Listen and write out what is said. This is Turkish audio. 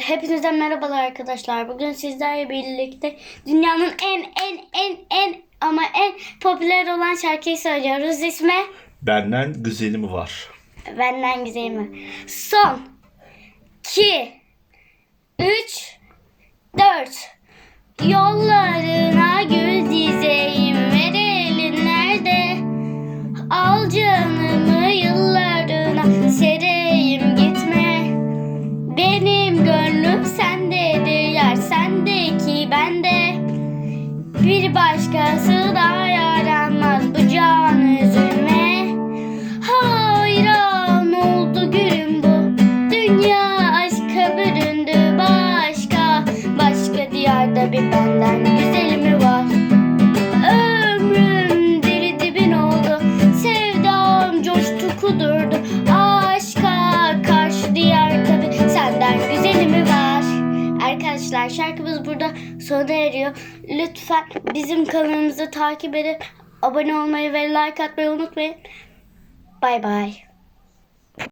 Hepinize merhabalar arkadaşlar. Bugün sizlerle birlikte dünyanın en en en en ama en popüler olan şarkıyı söylüyoruz. İsmi Benden güzeli mi var? Benden Güzel mi? Son 2 3 4 Yollarına gül sendeki bende. Bir başkası da yaranmaz bu can üzülme. Hayran oldu gülüm bu. Dünya aşka büründü başka. Başka diyarda bir benden Arkadaşlar şarkımız burada sona eriyor. Lütfen bizim kanalımızı takip edip abone olmayı ve like atmayı unutmayın. Bay bay.